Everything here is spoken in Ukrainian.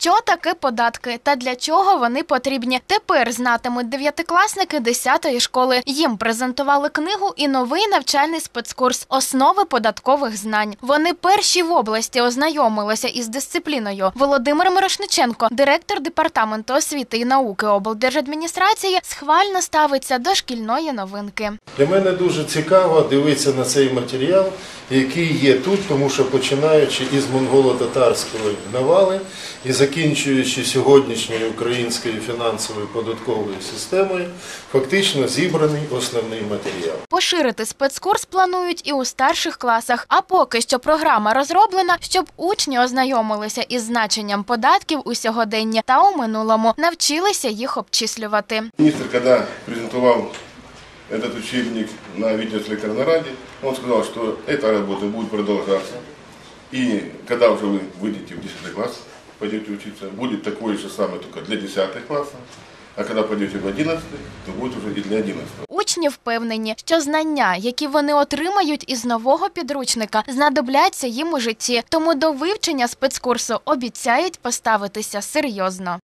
Що таке податки та для чого вони потрібні? Тепер знатимуть дев'ятикласники 10-ї школи. Їм презентували книгу і новий навчальний спецкурс Основи податкових знань. Вони перші в області ознайомилися із дисципліною. Володимир Мирошниченко, директор департаменту освіти і науки облдержадміністрації, схвально ставиться до шкільної новинки. Для мене дуже цікаво дивитися на цей матеріал, який є тут, тому що починаючи із монголо-татарської навали і закінчуючи сьогоднішньою українською фінансовою податковою системою, фактично зібраний основний матеріал. Поширити спецкурс планують і у старших класах. А поки що програма розроблена, щоб учні ознайомилися із значенням податків у сьогоденні та у минулому, навчилися їх обчислювати. Министр, когда презентовал этот учебник на видеоселекторной нараде, он сказал, что эта работа будет продолжаться. И когда уже вы выйдете в 10 класс, пойдете учиться, будет такое же самое, только для 10 класса. А коли пойдете в 11, то буде уже і для 11. Учні впевнені, що знання, які вони отримають із нового підручника, знадобляться їм у житті. Тому до вивчення спецкурсу обіцяють поставитися серйозно.